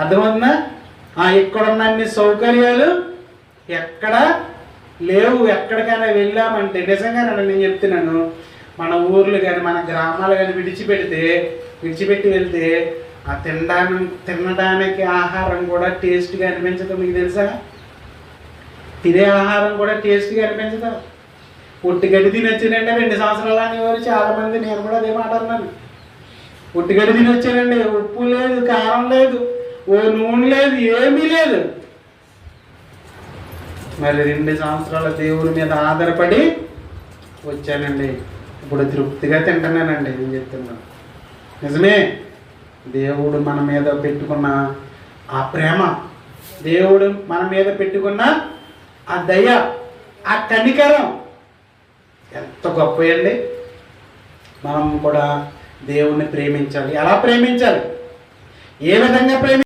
అర్థమవుతుందా? ఆ, ఇక్కడున్న అన్ని సౌకర్యాలు ఎక్కడ లేవు. ఎక్కడికైనా వెళ్ళామంటే నిజంగానే నేను చెప్తున్నాను మన ఊర్లు కానీ మన గ్రామాలు కానీ విడిచిపెడితే విడిచిపెట్టి వెళ్తే ఆ తినడానికి తినడానికి ఆహారం కూడా టేస్ట్గా అనిపించదు. మీకు తెలుసా? తినే ఆహారం కూడా టేస్ట్గా అనిపించదు. ఉట్టిగడ్డి తినొచ్చానండి రెండు సంవత్సరాలు అనేవారు చాలామంది నేను కూడా అదే మాట అన్నాను. ఉట్టిగడ్డి తినొచ్చానండి ఓ నూనె లేదు ఏమీ లేదు. మరి రెండు సంవత్సరాల దేవుడి మీద ఆధారపడి వచ్చానండి. ఇప్పుడు తృప్తిగా తింటున్నానండి నేను చెప్తున్నాను. నిజమే దేవుడు మన మీద పెట్టుకున్న ఆ ప్రేమ దేవుడు మన మీద పెట్టుకున్న ఆ దయ ఆ కనికరం ఎంత గొప్పయండి మనం కూడా దేవుణ్ణి ప్రేమించాలి. ఎలా ప్రేమించాలి? ఏ విధంగా ప్రేమి